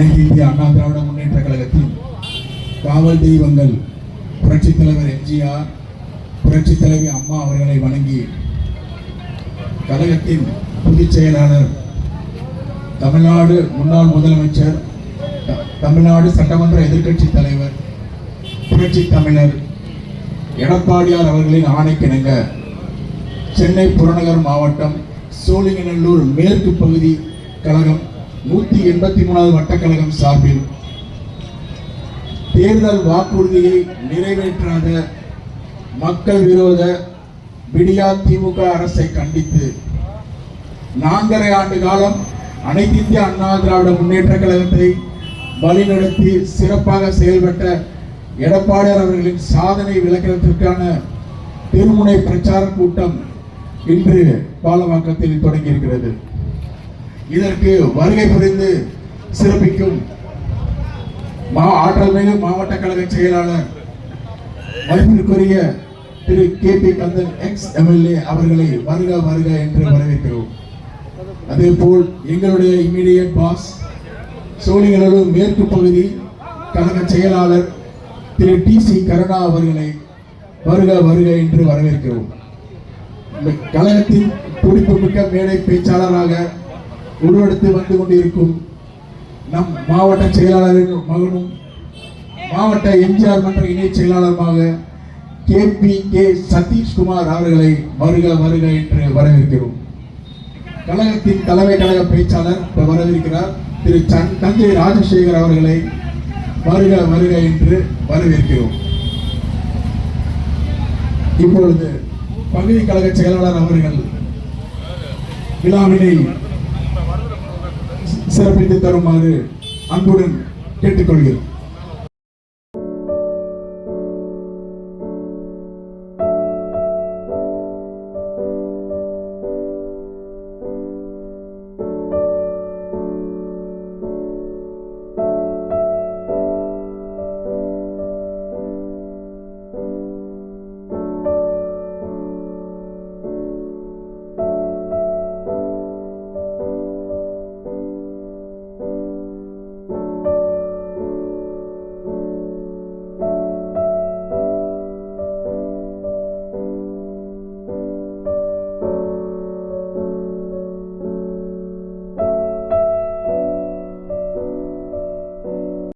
அனைத்து இந்திய அண்ணா திராவிட முன்னேற்ற கழகத்தின் காவல் தெய்வங்கள் புரட்சித் தலைவர் எம்ஜிஆர் புரட்சித் தலைவி அம்மா அவர்களை வணங்கி கழகத்தின் பொதுச் செயலாளர் தமிழ்நாடு முன்னாள் முதலமைச்சர் தமிழ்நாடு சட்டமன்ற எதிர்க்கட்சி தலைவர் புரட்சி தமிழர் எடப்பாடியார் அவர்களின் ஆணைக்கிணங்க சென்னை புறநகர் மாவட்டம் சோழிங்கநல்லூர் மேற்கு பகுதி கழகம் நூத்தி எண்பத்தி மூணாவது வட்டக்கழகம் சார்பில் தேர்தல் வாக்குறுதியை நிறைவேற்றாத மக்கள் விரோத விடியா திமுக அரசை கண்டித்து நான்கரை ஆண்டு காலம் அனைத்து இந்திய அண்ணா திராவிட முன்னேற்ற கழகத்தை வழிநடத்தி சிறப்பாக செயல்பட்ட எடப்பாடியார் அவர்களின் சாதனை விளக்கத்திற்கான திருமுனை பிரச்சார கூட்டம் இன்று பாலவாக்கத்தில் தொடங்கியிருக்கிறது. இதற்கு வருகை புரிந்து சிறப்பிக்கும் மா ஆற்றல் மிகு மாவட்ட கழக செயலாளர் மதிப்பிற்குரிய Thiru K P Kandhan ex MLA அவர்களை வருக வருக என்று வரவேற்கிறோம். அதே போல் எங்களுடைய இமீடியட் பாஸ் சோழிங்கநல்லூர் மேற்கு பகுதி கழக செயலாளர் திரு டி சி கருணா அவர்களை வருக வருக என்று வரவேற்கிறோம். கழகத்தின் துடிப்பு மிக்க மேடை பேச்சாளராக உருவெடுத்து வந்து கொண்டிருக்கும் நம் மாவட்ட செயலாளரின் மகனும் மாவட்ட எம்ஜிஆர் மன்ற இணை செயலாளருமாக கே பி கே சதீஷ்குமார் அவர்களை வருக வருக என்று வரவேற்கிறோம். கழகத்தின் தலைமை கழக பேச்சாளர் இப்போ வரவிருக்கிறார். திரு சன் தஞ்சை ராஜசேகர் அவர்களை வருக வருக என்று வரவேற்கிறோம். இப்பொழுது பகுதி கழக செயலாளர் அவர்கள் விழாவினை சிறப்பித்து தருமாறு அன்புடன் கேட்டுக்கொள்கிறோம்.